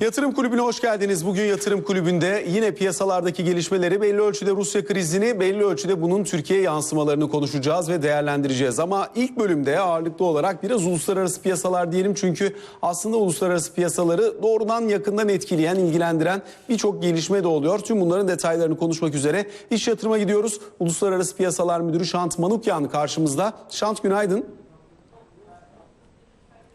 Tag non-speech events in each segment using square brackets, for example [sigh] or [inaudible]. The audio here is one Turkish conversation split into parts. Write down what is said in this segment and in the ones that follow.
Yatırım Kulübü'ne hoş geldiniz. Bugün Yatırım Kulübü'nde yine piyasalardaki gelişmeleri belli ölçüde Rusya krizini, belli ölçüde bunun Türkiye yansımalarını konuşacağız ve değerlendireceğiz. Ama ilk bölümde ağırlıklı olarak biraz uluslararası piyasalar diyelim. Çünkü aslında uluslararası piyasaları doğrudan yakından etkileyen, ilgilendiren birçok gelişme de oluyor. Tüm bunların detaylarını konuşmak üzere iş yatırıma gidiyoruz. Uluslararası Piyasalar Müdürü Şant Manukyan karşımızda. Şant günaydın.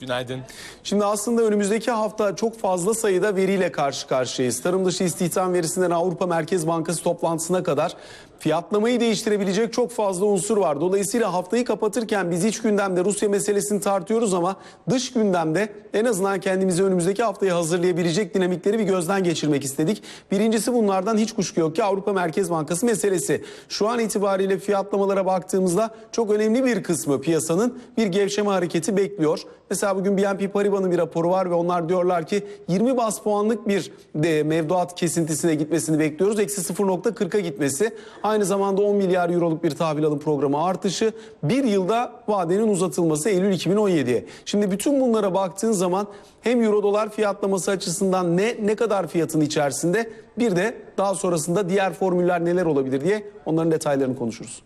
Günaydın. Şimdi aslında önümüzdeki hafta çok fazla sayıda veriyle karşı karşıyayız. Tarım dışı istihdam verisinden Avrupa Merkez Bankası toplantısına kadar fiyatlamayı değiştirebilecek çok fazla unsur var. Dolayısıyla haftayı kapatırken biz iç gündemde Rusya meselesini tartıyoruz ama dış gündemde en azından kendimizi önümüzdeki haftayı hazırlayabilecek dinamikleri bir gözden geçirmek istedik. Birincisi bunlardan hiç kuşku yok ki Avrupa Merkez Bankası meselesi. Şu an itibariyle fiyatlamalara baktığımızda çok önemli bir kısmı piyasanın bir gevşeme hareketi bekliyor. Mesela bugün BNP Paribas'ın bir raporu var ve onlar diyorlar ki 20 bas puanlık bir de mevduat kesintisine gitmesini bekliyoruz. Eksi 0.40'a gitmesi. Aynı zamanda 10 milyar euroluk bir tahvil alım programı artışı. Bir yılda vadenin uzatılması Eylül 2017'ye. Şimdi bütün bunlara baktığın zaman hem euro dolar fiyatlaması açısından ne ne kadar fiyatın içerisinde bir de daha sonrasında diğer formüller neler olabilir diye onların detaylarını konuşuruz.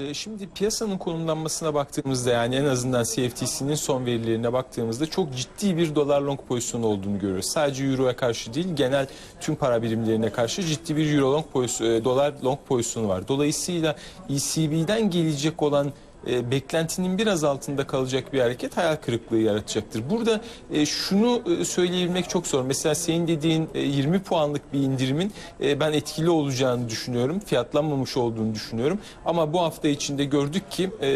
Ee, Şimdi piyasanın konumlanmasına baktığımızda yani en azından CFTC'nin son verilerine baktığımızda çok ciddi bir dolar long pozisyonu olduğunu görüyoruz. Sadece euroya karşı değil genel tüm para birimlerine karşı ciddi bir euro long pozisyonu, e, dolar long pozisyonu var. Dolayısıyla ECB'den gelecek olan e, beklentinin biraz altında kalacak bir hareket hayal kırıklığı yaratacaktır. Burada e, şunu e, söyleyebilmek çok zor. Mesela senin dediğin e, 20 puanlık bir indirimin e, ben etkili olacağını düşünüyorum. Fiyatlanmamış olduğunu düşünüyorum. Ama bu hafta içinde gördük ki e,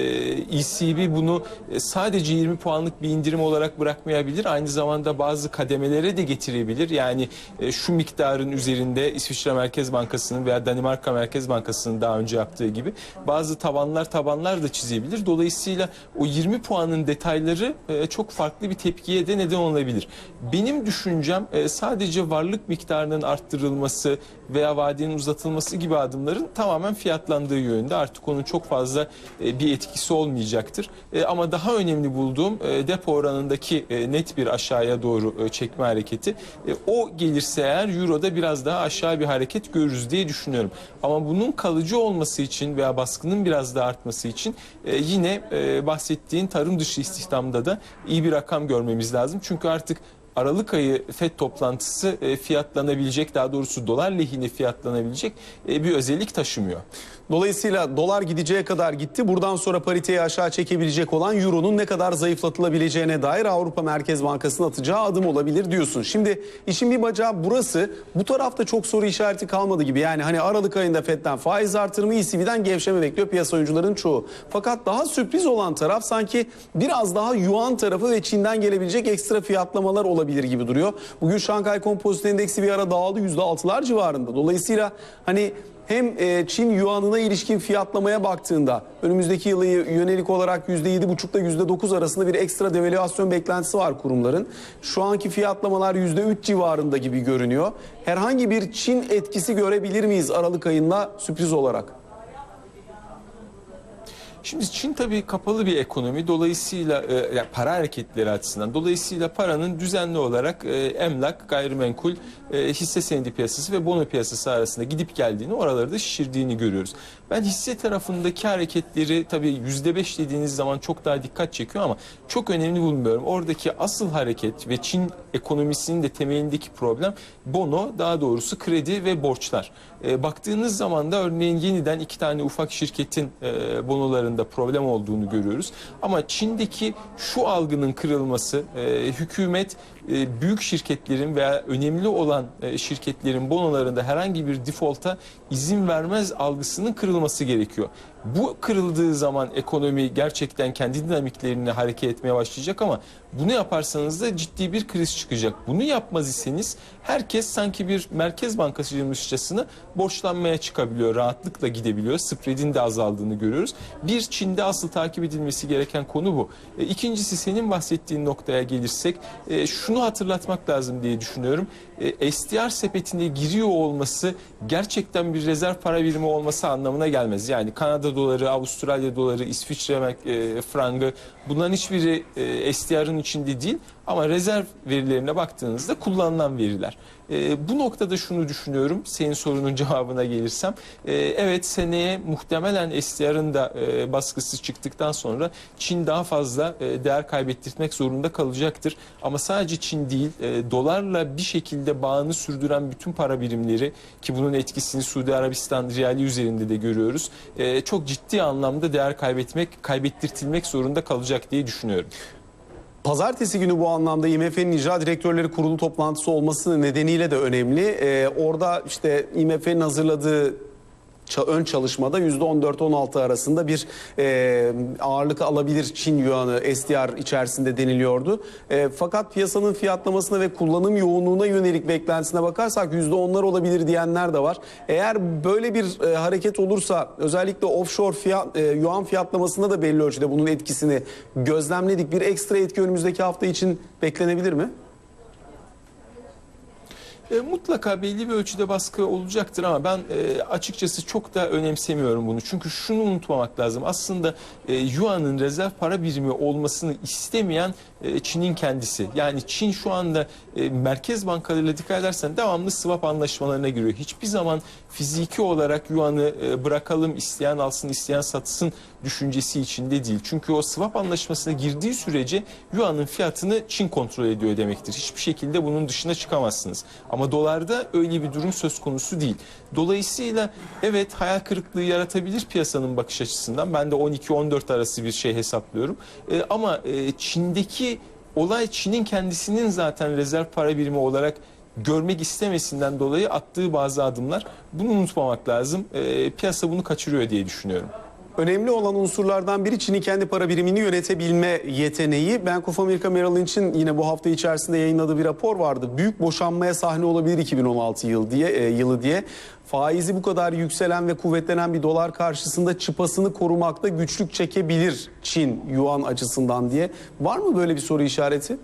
ECB bunu e, sadece 20 puanlık bir indirim olarak bırakmayabilir. Aynı zamanda bazı kademelere de getirebilir. Yani e, şu miktarın üzerinde İsviçre Merkez Bankası'nın veya Danimarka Merkez Bankası'nın daha önce yaptığı gibi bazı tabanlar tabanlar da çizebilir. Dolayısıyla o 20 puanın detayları e, çok farklı bir tepkiye de neden olabilir. Benim düşüncem e, sadece varlık miktarının arttırılması veya vadenin uzatılması gibi adımların tamamen fiyatlandığı yönde. Artık onun çok fazla e, bir etkisi olmayacaktır. Ama daha önemli bulduğum depo oranındaki net bir aşağıya doğru çekme hareketi. O gelirse eğer Euro'da biraz daha aşağı bir hareket görürüz diye düşünüyorum. Ama bunun kalıcı olması için veya baskının biraz daha artması için e, yine e, bahsettiğin tarım dışı istihdamda da iyi bir rakam görmemiz lazım. Çünkü artık Aralık ayı FED toplantısı e, fiyatlanabilecek daha doğrusu dolar lehine fiyatlanabilecek e, bir özellik taşımıyor. Dolayısıyla dolar gideceğe kadar gitti. Buradan sonra pariteyi aşağı çekebilecek olan euronun ne kadar zayıflatılabileceğine dair Avrupa Merkez Bankası'nın atacağı adım olabilir diyorsun. Şimdi işin bir bacağı burası. Bu tarafta çok soru işareti kalmadı gibi. Yani hani Aralık ayında FED'den faiz artırımı, ECB'den gevşeme bekliyor piyasa oyuncuların çoğu. Fakat daha sürpriz olan taraf sanki biraz daha yuan tarafı ve Çin'den gelebilecek ekstra fiyatlamalar olabilir gibi duruyor. Bugün Şanghay Kompozit Endeksi bir ara dağıldı %6'lar civarında. Dolayısıyla hani hem e, Çin yuanına ilişkin fiyatlamaya baktığında önümüzdeki yılı yönelik olarak %7,5 ile %9 arasında bir ekstra devalüasyon beklentisi var kurumların. Şu anki fiyatlamalar %3 civarında gibi görünüyor. Herhangi bir Çin etkisi görebilir miyiz Aralık ayında sürpriz olarak? Şimdi Çin tabii kapalı bir ekonomi. Dolayısıyla e, yani para hareketleri açısından dolayısıyla paranın düzenli olarak e, emlak, gayrimenkul, e, hisse senedi piyasası ve bono piyasası arasında gidip geldiğini, oraları da şişirdiğini görüyoruz. Ben hisse tarafındaki hareketleri tabii yüzde beş dediğiniz zaman çok daha dikkat çekiyor ama çok önemli bulmuyorum. Oradaki asıl hareket ve Çin ekonomisinin de temelindeki problem bono, daha doğrusu kredi ve borçlar. E, baktığınız zaman da örneğin yeniden iki tane ufak şirketin e, bonolarında problem olduğunu görüyoruz. Ama Çin'deki şu algının kırılması, e, hükümet e, büyük şirketlerin veya önemli olan e, şirketlerin bonolarında herhangi bir default'a izin vermez algısının kırılması gerekiyor. Bu kırıldığı zaman ekonomi gerçekten kendi dinamiklerini hareket etmeye başlayacak ama bunu yaparsanız da ciddi bir kriz çıkacak. Bunu yapmaz iseniz herkes sanki bir merkez bankasıymışçasına borçlanmaya çıkabiliyor, rahatlıkla gidebiliyor. Spread'in de azaldığını görüyoruz. Bir Çin'de asıl takip edilmesi gereken konu bu. E, İkincisi senin bahsettiğin noktaya gelirsek e, şunu hatırlatmak lazım diye düşünüyorum. E, SDR sepetine giriyor olması gerçekten bir rezerv para birimi olması anlamına gelmez. Yani Kanada doları, Avustralya doları, İsviçre e, frangı bunların hiçbiri e, SDR'ın içinde değil. Ama rezerv verilerine baktığınızda kullanılan veriler. E, bu noktada şunu düşünüyorum. Senin sorunun [laughs] cevabına gelirsem. E, evet seneye muhtemelen SDR'ın da e, baskısı çıktıktan sonra Çin daha fazla e, değer kaybettirmek zorunda kalacaktır. Ama sadece Çin değil, e, dolarla bir şekilde bağını sürdüren bütün para birimleri ki bunun etkisini Suudi Arabistan riyali üzerinde de görüyoruz. e, çok ciddi anlamda değer kaybetmek, kaybettirtilmek zorunda kalacak diye düşünüyorum. Pazartesi günü bu anlamda IMF'nin icra direktörleri kurulu toplantısı olması nedeniyle de önemli. Ee, orada işte IMF'nin hazırladığı ön çalışmada %14-16 arasında bir e, ağırlık alabilir Çin yuanı SDR içerisinde deniliyordu. E, fakat piyasanın fiyatlamasına ve kullanım yoğunluğuna yönelik beklentisine bakarsak %10'lar olabilir diyenler de var. Eğer böyle bir e, hareket olursa özellikle offshore fiyat, e, yuan fiyatlamasında da belli ölçüde bunun etkisini gözlemledik. Bir ekstra etki önümüzdeki hafta için beklenebilir mi? E, mutlaka belli bir ölçüde baskı olacaktır ama ben e, açıkçası çok da önemsemiyorum bunu. Çünkü şunu unutmamak lazım. Aslında e, Yuan'ın rezerv para birimi olmasını istemeyen e, Çin'in kendisi. Yani Çin şu anda e, merkez bankalarıyla dikkat edersen devamlı swap anlaşmalarına giriyor. Hiçbir zaman fiziki olarak Yuan'ı e, bırakalım isteyen alsın isteyen satsın düşüncesi içinde değil. Çünkü o swap anlaşmasına girdiği sürece Yuan'ın fiyatını Çin kontrol ediyor demektir. Hiçbir şekilde bunun dışına çıkamazsınız. Ama dolarda öyle bir durum söz konusu değil. Dolayısıyla evet hayal kırıklığı yaratabilir piyasanın bakış açısından. Ben de 12-14 arası bir şey hesaplıyorum. E, ama e, Çin'deki olay Çin'in kendisinin zaten rezerv para birimi olarak görmek istemesinden dolayı attığı bazı adımlar. Bunu unutmamak lazım. E, piyasa bunu kaçırıyor diye düşünüyorum. Önemli olan unsurlardan biri Çin'in kendi para birimini yönetebilme yeteneği. Bank of America Merrill Lynch'in yine bu hafta içerisinde yayınladığı bir rapor vardı. Büyük boşanmaya sahne olabilir 2016 yıl diye e, yılı diye. Faizi bu kadar yükselen ve kuvvetlenen bir dolar karşısında çıpasını korumakta güçlük çekebilir Çin yuan açısından diye. Var mı böyle bir soru işareti?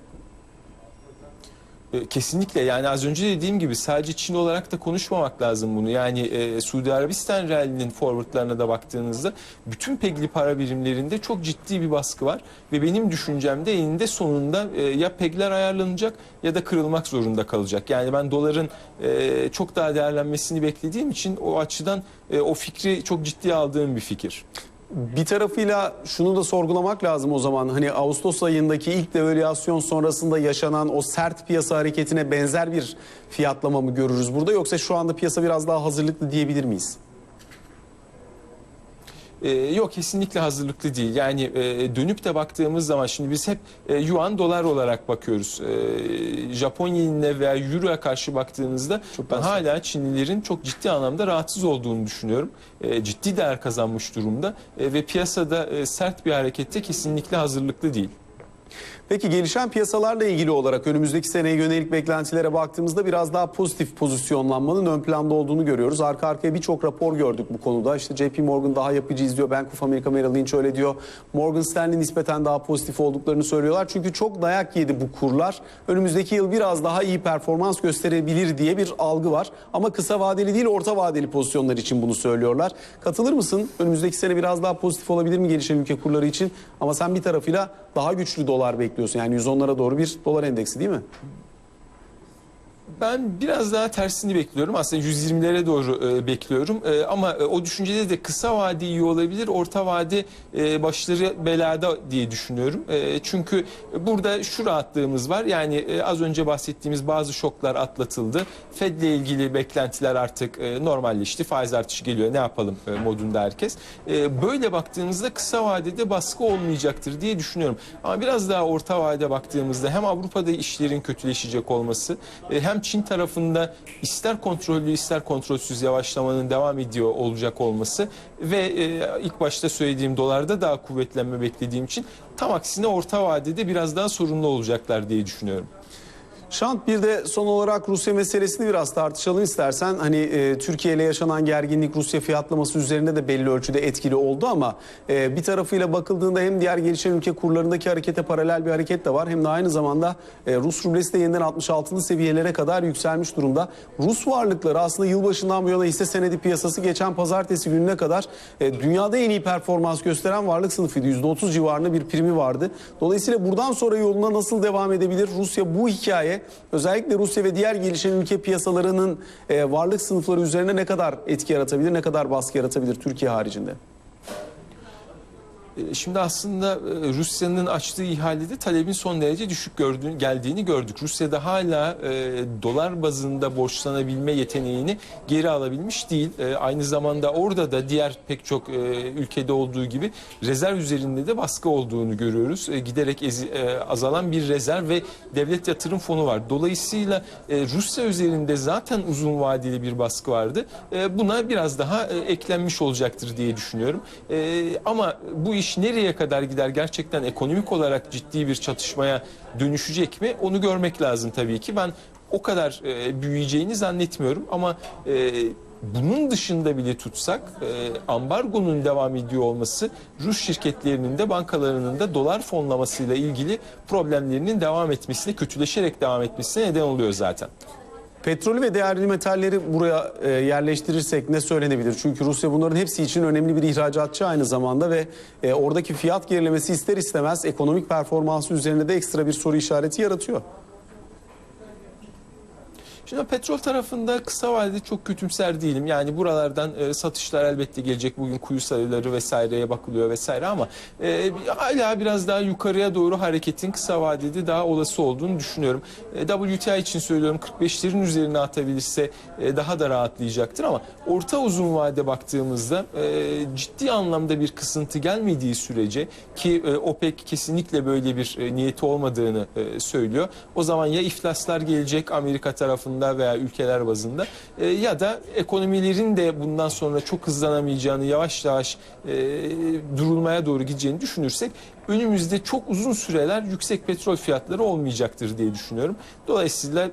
E, Kesinlikle yani az önce dediğim gibi sadece Çin olarak da konuşmamak lazım bunu. Yani e, Suudi Arabistan realinin forwardlarına da baktığınızda bütün pegli para birimlerinde çok ciddi bir baskı var. Ve benim düşüncemde eninde sonunda e, ya pegler ayarlanacak ya da kırılmak zorunda kalacak. Yani ben doların e, çok daha değerlenmesini beklediğim için o açıdan e, o fikri çok ciddiye aldığım bir fikir. Bir tarafıyla şunu da sorgulamak lazım o zaman. Hani Ağustos ayındaki ilk devalüasyon sonrasında yaşanan o sert piyasa hareketine benzer bir fiyatlama mı görürüz burada yoksa şu anda piyasa biraz daha hazırlıklı diyebilir miyiz? Ee, yok kesinlikle hazırlıklı değil. Yani e, dönüp de baktığımız zaman şimdi biz hep e, yuan dolar olarak bakıyoruz. E, Japon yenine veya euroya karşı baktığınızda Çok ben hala Çinlilerin çok ciddi anlamda rahatsız olduğunu düşünüyorum. E, ciddi değer kazanmış durumda E, ve piyasada e, sert bir harekette kesinlikle hazırlıklı değil. Peki gelişen piyasalarla ilgili olarak önümüzdeki seneye yönelik beklentilere baktığımızda biraz daha pozitif pozisyonlanmanın ön planda olduğunu görüyoruz. Arka arkaya birçok rapor gördük bu konuda. İşte JP Morgan daha yapıcı izliyor. Bank of America Merrill Lynch öyle diyor. Morgan Stanley nispeten daha pozitif olduklarını söylüyorlar. Çünkü çok dayak yedi bu kurlar. Önümüzdeki yıl biraz daha iyi performans gösterebilir diye bir algı var. Ama kısa vadeli değil orta vadeli pozisyonlar için bunu söylüyorlar. Katılır mısın? Önümüzdeki sene biraz daha pozitif olabilir mi gelişen ülke kurları için? Ama sen bir tarafıyla daha güçlü dolar bekliyorsun. Yani 110'lara doğru bir dolar endeksi değil mi? Ben biraz daha tersini bekliyorum. Aslında 120'lere doğru e, bekliyorum. E, ama e, o düşüncede de kısa vade iyi olabilir, orta vade e, başları belada diye düşünüyorum. E, çünkü burada şu rahatlığımız var. Yani e, az önce bahsettiğimiz bazı şoklar atlatıldı. Fed'le ilgili beklentiler artık e, normalleşti. Faiz artışı geliyor. Ne yapalım e, modunda herkes. E, böyle baktığımızda kısa vadede baskı olmayacaktır diye düşünüyorum. Ama biraz daha orta vade baktığımızda hem Avrupa'da işlerin kötüleşecek olması e, hem tarafında ister kontrollü ister kontrolsüz yavaşlamanın devam ediyor olacak olması ve e, ilk başta söylediğim dolarda daha kuvvetlenme beklediğim için tam aksine orta vadede biraz daha sorunlu olacaklar diye düşünüyorum. Şant bir de son olarak Rusya meselesini biraz tartışalım istersen. Hani e, Türkiye ile yaşanan gerginlik Rusya fiyatlaması üzerinde de belli ölçüde etkili oldu ama e, bir tarafıyla bakıldığında hem diğer gelişen ülke kurlarındaki harekete paralel bir hareket de var. Hem de aynı zamanda e, Rus rublesi de yeniden 66'lı seviyelere kadar yükselmiş durumda. Rus varlıkları aslında yılbaşından bu yana hisse senedi piyasası geçen pazartesi gününe kadar e, dünyada en iyi performans gösteren varlık sınıfıydı. %30 civarında bir primi vardı. Dolayısıyla buradan sonra yoluna nasıl devam edebilir? Rusya bu hikaye özellikle Rusya ve diğer gelişen ülke piyasalarının e, varlık sınıfları üzerine ne kadar etki yaratabilir, ne kadar baskı yaratabilir Türkiye haricinde? E, Şimdi aslında e, Rusya'nın açtığı ihalede talebin son derece düşük gördüğünü, geldiğini gördük. Rusya'da hala e, dolar bazında borçlanabilme yeteneğini geri alabilmiş değil. E, aynı zamanda orada da diğer pek çok e, ülkede olduğu gibi rezerv üzerinde de baskı olduğunu görüyoruz. E, giderek ezi- e, azalan bir rezerv ve devlet yatırım fonu var. Dolayısıyla e, Rusya üzerinde zaten uzun vadeli bir baskı vardı. E, buna biraz daha e, eklenmiş olacaktır diye düşünüyorum. E, ama bu iş nereye kadar gider gerçekten ekonomik olarak ciddi bir çatışmaya dönüşecek mi onu görmek lazım tabii ki. Ben o kadar e, büyüyeceğini zannetmiyorum ama e, bunun dışında bile tutsak e, ambargonun devam ediyor olması Rus şirketlerinin de bankalarının da dolar fonlamasıyla ilgili problemlerinin devam etmesine kötüleşerek devam etmesine neden oluyor zaten. Petrolü ve değerli metalleri buraya e, yerleştirirsek ne söylenebilir? Çünkü Rusya bunların hepsi için önemli bir ihracatçı aynı zamanda ve e, oradaki fiyat gerilemesi ister istemez ekonomik performansı üzerinde de ekstra bir soru işareti yaratıyor. Şimdi petrol tarafında kısa vadede çok kötümser değilim. Yani buralardan e, satışlar elbette gelecek. Bugün kuyu sayıları vesaireye bakılıyor vesaire ama e, hala biraz daha yukarıya doğru hareketin kısa vadede daha olası olduğunu düşünüyorum. E, WTI için söylüyorum 45'lerin üzerine atabilirse e, daha da rahatlayacaktır ama orta uzun vade baktığımızda e, ciddi anlamda bir kısıntı gelmediği sürece ki e, OPEC kesinlikle böyle bir e, niyeti olmadığını e, söylüyor. O zaman ya iflaslar gelecek Amerika tarafında veya ülkeler bazında e, ya da ekonomilerin de bundan sonra çok hızlanamayacağını yavaş yavaş e, durulmaya doğru gideceğini düşünürsek önümüzde çok uzun süreler yüksek petrol fiyatları olmayacaktır diye düşünüyorum. Dolayısıyla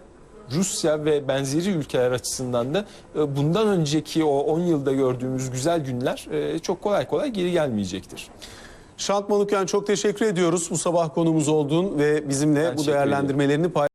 Rusya ve benzeri ülkeler açısından da e, bundan önceki o 10 yılda gördüğümüz güzel günler e, çok kolay kolay geri gelmeyecektir. Şant Manukyan çok teşekkür ediyoruz bu sabah konumuz oldun ve bizimle Ben bu değerlendirmelerini paylaştın.